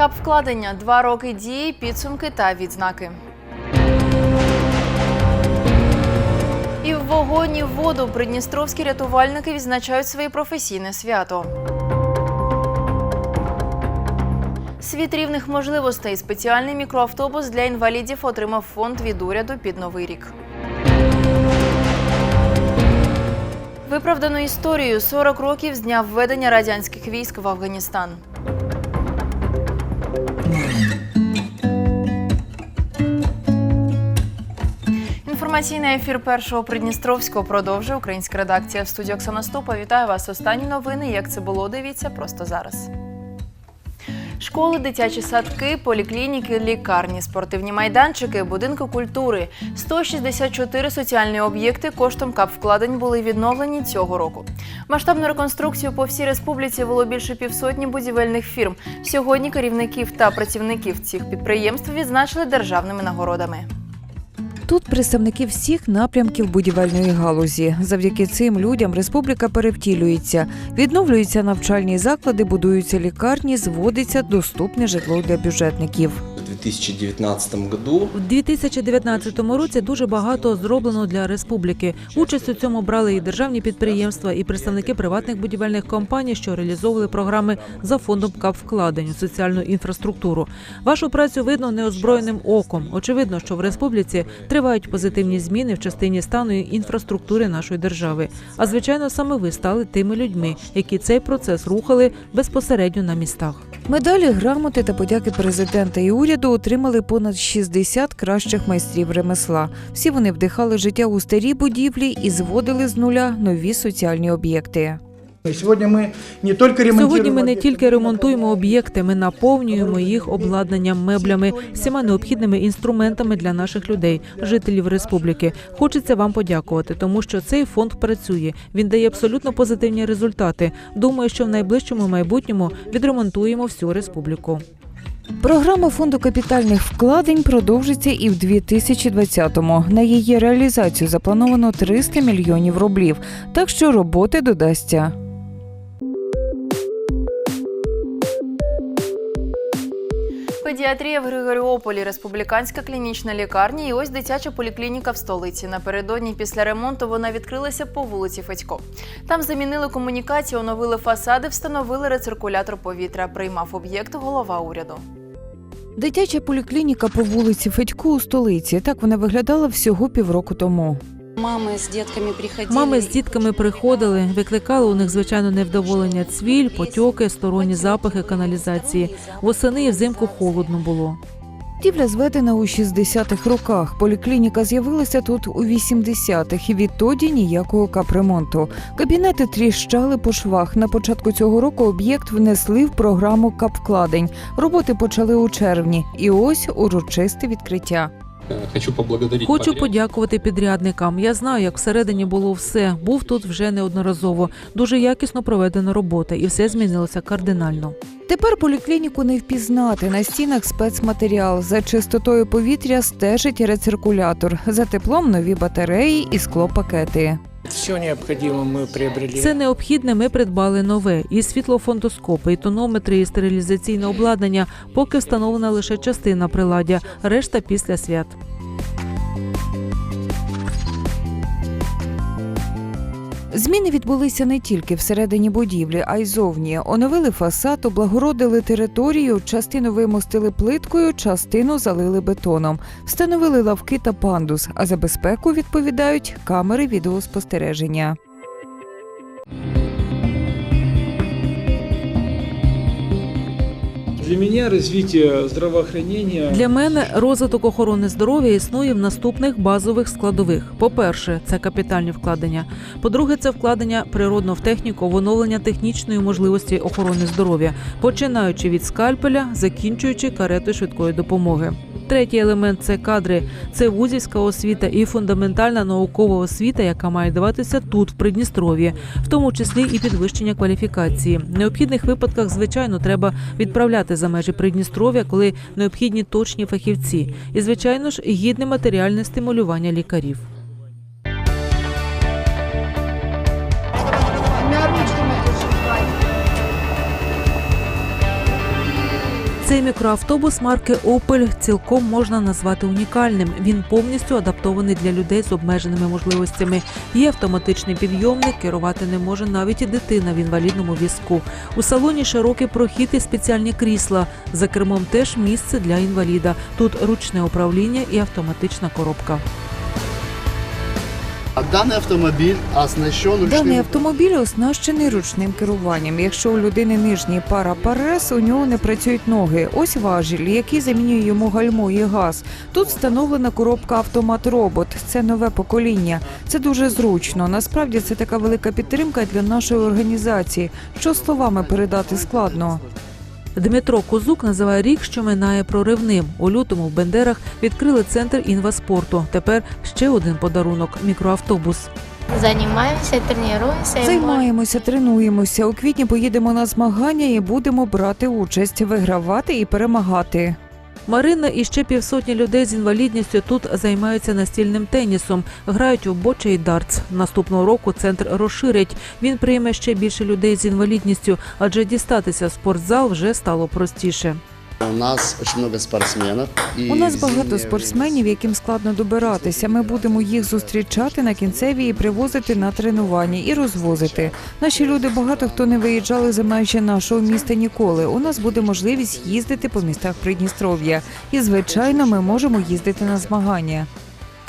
Кап вкладення, два роки дії, підсумки та відзнаки. І в вогонь, і в воду придністровські рятувальники відзначають своє професійне свято. Світ рівних можливостей. Спеціальний мікроавтобус для інвалідів отримав фонд від уряду під новий рік. Виправдано історію 40 років з дня введення радянських військ в Афганістан. Інформаційний ефір першого Придністровського продовжує українська редакція в студії Оксана Стопа. Вітаю вас. Останні новини. Як це було, дивіться просто зараз. Школи, дитячі садки, поліклініки, лікарні, спортивні майданчики, будинки культури. 164 соціальні об'єкти коштом капвкладень були відновлені цього року. Масштабну реконструкцію по всій республіці вело більше півсотні будівельних фірм. Сьогодні керівників та працівників цих підприємств відзначили державними нагородами. Тут представники всіх напрямків будівельної галузі. Завдяки цим людям республіка перевтілюється, відновлюються навчальні заклади, будуються лікарні, зводиться доступне житло для бюджетників. В 2019 году У 2019 році дуже багато зроблено для республіки. Участь у цьому брали і державні підприємства, і представники приватних будівельних компаній, що реалізовували програми за фондом капвкладень у соціальну інфраструктуру. Вашу працю видно неозброєним оком. Очевидно, що в республіці тривають позитивні зміни в частині стану і інфраструктури нашої держави. А звичайно, саме ви стали тими людьми, які цей процес рухали безпосередньо на містах. Медалі, грамоти та подяки президента і уряду отримали понад 60 кращих майстрів ремесла. Всі вони вдихали життя у старі будівлі і зводили з нуля нові соціальні об'єкти. Сьогодні ми не тільки ремонтуємо Сьогодні ми не тільки ремонтуємо об'єкти, ми наповнюємо їх обладнанням, меблями, всіма необхідними інструментами для наших людей, жителів республіки. Хочеться вам подякувати, тому що цей фонд працює. Він дає абсолютно позитивні результати. Думаю, що в найближчому майбутньому відремонтуємо всю республіку. Програма фонду капітальних вкладень продовжиться і в 2020-му. На її реалізацію заплановано 300 мільйонів рублів, так що роботи додасться. Педіатрія в Григоріополі, республіканська клінічна лікарня і ось дитяча поліклініка в столиці. Напередодні після ремонту вона відкрилася по вулиці Федько. Там замінили комунікацію, оновили фасади, встановили рециркулятор повітря. Приймав об'єкт голова уряду. Дитяча поліклініка по вулиці Федьку у столиці. Так вона виглядала всього півроку тому. Мами з дітками приходили. Мами з дітками приходили, викликали у них звичайно невдоволення цвіль, потьоки, сторонні запахи каналізації. Восени і взимку холодно було. Будівля зведена у 60-х роках. Поліклініка з'явилася тут у 80-х і відтоді ніякого капремонту. Кабінети тріщали по швах. На початку цього року об'єкт внесли в програму капвкладень. Роботи почали у червні. І ось урочисте відкриття. Хочу поблагодарити. Хочу подякувати підрядникам. Я знаю, як всередині було все. Був тут вже неодноразово. Дуже якісно проведена робота, і все змінилося кардинально. Тепер поліклініку не впізнати. На стінах спецматеріал. За чистотою повітря стежить рециркулятор. За теплом нові батареї і склопакети. Все необхідне ми приобрели. Все необхідне ми придбали нове: і світлофондоскопи, і тонометри, і стерилізаційне обладнання. Поки встановлена лише частина приладдя, решта після свят. Зміни відбулися не тільки всередині будівлі, а й зовні. Оновили фасад, облагородили територію, частину вимостили плиткою, частину залили бетоном, встановили лавки та пандус. А за безпеку відповідають камери відеоспостереження. Для меня розвиття здравоохранення Для мене розвиток охорони здоров'я існує в наступних базових складових. По-перше, це капітальні вкладення. По-друге, це вкладення природно в техніку, в оновлення технічної можливості охорони здоров'я, починаючи від скальпеля, закінчуючи каретою швидкої допомоги. Третій елемент це кадри, це вузівська освіта і фундаментальна наукова освіта, яка має даватися тут, в Придністров'ї, в тому числі і підвищення кваліфікації. В необхідних випадках, звичайно, треба відправляти за межі Придністров'я, коли необхідні точні фахівці, і звичайно ж гідне матеріальне стимулювання лікарів. Цей мікроавтобус марки Opel цілком можна назвати унікальним. Він повністю адаптований для людей з обмеженими можливостями. Є автоматичний підйомник, керувати не може навіть і дитина в інвалідному візку. У салоні широкий прохід і спеціальні крісла. За кермом теж місце для інваліда. Тут ручне управління і автоматична коробка. А Даний автомобіль оснащен Даний автомобіль оснащений ручним керуванням. Якщо у людини нижній пара парес, у нього не працюють ноги. Ось важіль, який замінює йому гальмо і газ. Тут встановлена коробка автомат робот. Це нове покоління. Це дуже зручно. Насправді це така велика підтримка для нашої організації, що словами передати складно. Дмитро Козук називає рік, що минає проривним. У лютому в Бендерах відкрили центр інваспорту. Тепер ще один подарунок мікроавтобус. Займаємося, тренуємося. Займаємося, тренуємося. У квітні поїдемо на змагання і будемо брати участь, вигравати і перемагати. Марина і ще півсотні людей з інвалідністю тут займаються настільним тенісом, грають у боча і дартс. Наступного року центр розширять. Він прийме ще більше людей з інвалідністю, адже дістатися в спортзал вже стало простіше. У нас дуже багато спортсменів. І У нас багато спортсменів, яким складно добиратися. Ми будемо їх зустрічати на кінцевій і привозити на тренування і розвозити. Наші люди багато хто не виїжджали за межі нашого міста ніколи. У нас буде можливість їздити по містах Придністров'я. І звичайно, ми можемо їздити на змагання.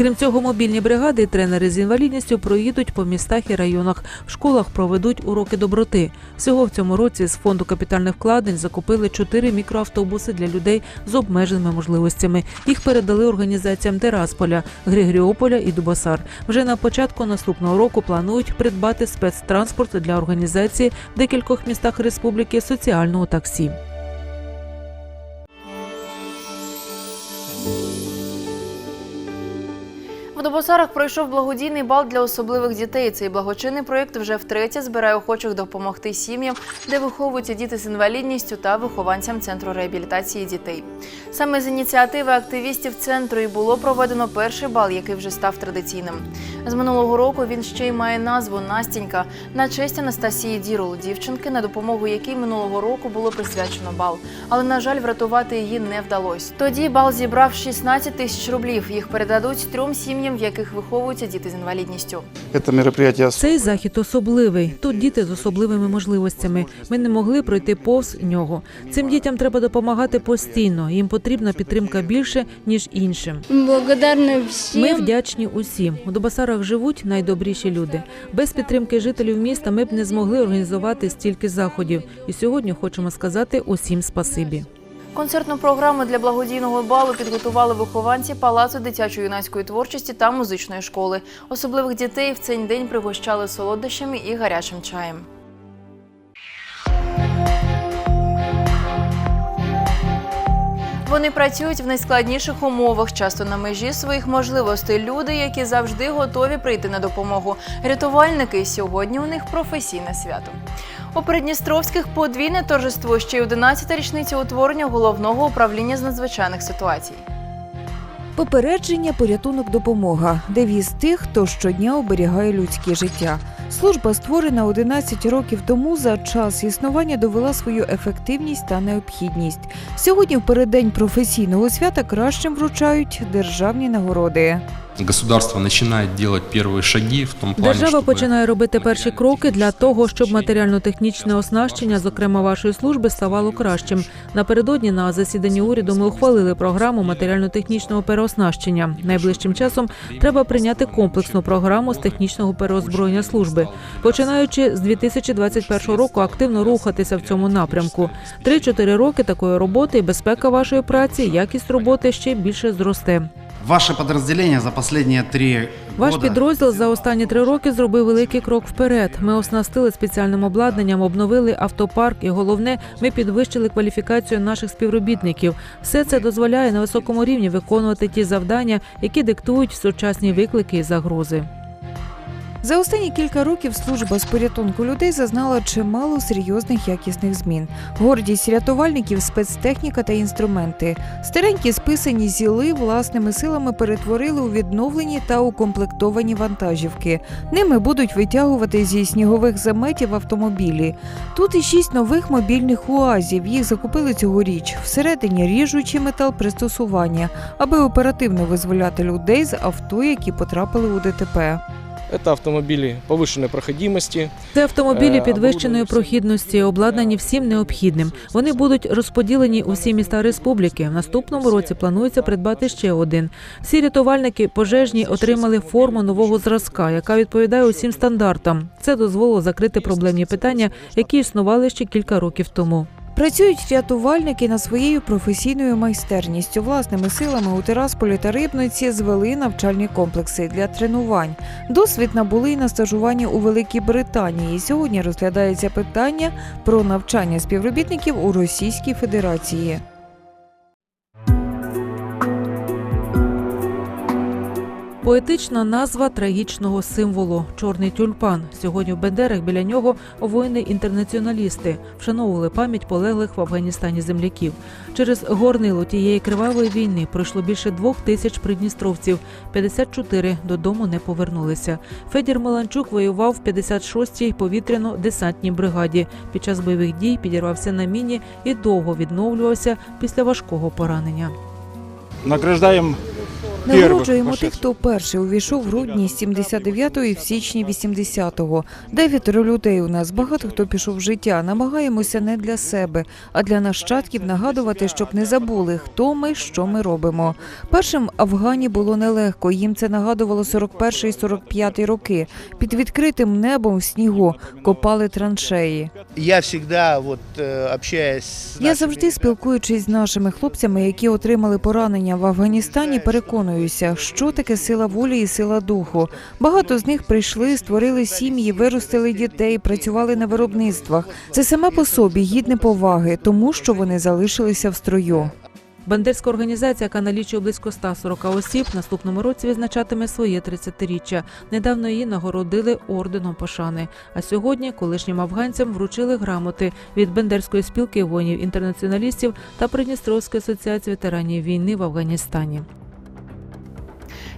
Крім цього, мобільні бригади і тренери з інвалідністю проїдуть по містах і районах. В школах проведуть уроки доброти. Всього в цьому році з фонду капітальних вкладень закупили чотири мікроавтобуси для людей з обмеженими можливостями. Їх передали організаціям Терасполя, Григоріополя і Дубосар. Вже на початку наступного року планують придбати спецтранспорт для організації в декількох містах республіки соціального таксі. В Добосарах пройшов благодійний бал для особливих дітей. Цей благочинний проєкт вже втретє збирає охочих допомогти сім'ям, де виховуються діти з інвалідністю та вихованцям центру реабілітації дітей. Саме з ініціативи активістів центру і було проведено перший бал, який вже став традиційним. З минулого року він ще й має назву Настінька на честь Анастасії Дірул, дівчинки, на допомогу якій минулого року було присвячено бал. Але на жаль, врятувати її не вдалося. Тоді бал зібрав 16 тисяч рублів. Їх передадуть трьом сім'ям, в яких виховуються діти з інвалідністю. Цей захід особливий. Тут діти з особливими можливостями. Ми не могли пройти повз нього. Цим дітям треба допомагати постійно. Їм потрібна підтримка більше ніж іншим. Благодарны всем. Ми вдячні усім. У Добасарах живуть найдобріші люди. Без підтримки жителів міста ми б не змогли організувати стільки заходів. І сьогодні хочемо сказати усім спасибі. Концертну програму для благодійного балу підготували вихованці Палацу дитячо-юнацької творчості та музичної школи. Особливих дітей в цей день пригощали солодощами і гарячим чаєм. Вони працюють в найскладніших умовах, часто на межі своїх можливостей. Люди, які завжди готові прийти на допомогу. Рятувальники сьогодні у них професійне свято. У Придністровських подвійне торжество ще й 11-та річниця утворення головного управління з надзвичайних ситуацій. Попередження, порятунок, допомога. Девіз тих, хто щодня оберігає людське життя. Служба, створена 11 років тому, за час існування довела свою ефективність та необхідність. Сьогодні, в переддень професійного свята, кращим вручають державні нагороди. Государство начинает делать первые шаги в том плане, Держава чтобы починає робити перші кроки для того, щоб матеріально-технічне оснащення, зокрема вашої служби, ставало кращим. Напередодні на засіданні уряду ми ухвалили програму матеріально-технічного переоснащення. Найближчим часом треба прийняти комплексну програму з технічного переозброєння служби, починаючи з 2021 року, активно рухатися в цьому напрямку. Три-чотири роки такої роботи і безпека вашої праці, якість роботи ще більше зросте. Ваше підрозділення за останні три Ваш підрозділ за останні три роки зробив великий крок вперед. Ми оснастили спеціальним обладнанням, обновили автопарк, і головне, ми підвищили кваліфікацію наших співробітників. Все це дозволяє на високому рівні виконувати ті завдання, які диктують сучасні виклики і загрози. За останні кілька років служба з порятунку людей зазнала чимало серйозних якісних змін. Гордість рятувальників, спецтехніка та інструменти. Старенькі списані зіли власними силами перетворили у відновлені та укомплектовані вантажівки. Ними будуть витягувати зі снігових заметів автомобілі. Тут і шість нових мобільних уазів. Їх закупили цьогоріч. Всередині ріжучі метал пристосування, аби оперативно визволяти людей з авто, які потрапили у ДТП. Это автомобили повышенной проходимости. Це автомобілі Е, підвищеної прохідності, обладнані всім необхідним. Вони будуть розподілені у всі міста республіки. В наступному році планується придбати ще один. Всі рятувальники пожежні отримали форму нового зразка, яка відповідає усім стандартам. Це дозволило закрити проблемні питання, які існували ще кілька років тому. Працюють рятувальники над своєю професійною майстерністю. Власними силами у Тирасполі та Рибниці звели навчальні комплекси для тренувань. Досвід набули й на стажуванні у Великій Британії. Сьогодні розглядається питання про навчання співробітників у Російській Федерації. Поетична назва трагічного символу чорний тюльпан. Сьогодні в Бендерах біля нього воїни-інтернаціоналісти вшановували пам'ять полеглих в Афганістані земляків. Через горнило тієї кривавої війни пройшло більше двох тисяч придністровців. 54 додому не повернулися. Федір Маланчук воював в 56-й повітряно-десантній бригаді. Під час бойових дій підірвався на міні і довго відновлювався після важкого поранення. Награждаем Нагороджуємо тих, хто перший увійшов в грудні 79-го і в січні 80-го. Дев'ятеро людей у нас. Багато хто пішов в життя. Намагаємося не для себе, а для нащадків нагадувати, щоб не забули, хто ми, що ми робимо. Першим Афгані було нелегко. Їм це нагадувало 41-й, 45-й роки. Під відкритим небом в снігу копали траншеї. Я всегда вот э, общаясь с Я завжди спілкуючись з нашими хлопцями, які отримали поранення в Афганістані, переконуюся, що таке сила волі і сила духу. Багато з них прийшли, створили сім'ї, виростили дітей, працювали на виробництвах. Це саме по собі гідне поваги, тому що вони залишилися в строю. Бандерська організація, яка налічує близько 140 осіб, наступному році відзначатиме своє 30-річчя. Недавно її нагородили орденом пошани. А сьогодні колишнім афганцям вручили грамоти від Бендерської спілки воїнів-інтернаціоналістів та Придністровської асоціації ветеранів війни в Афганістані.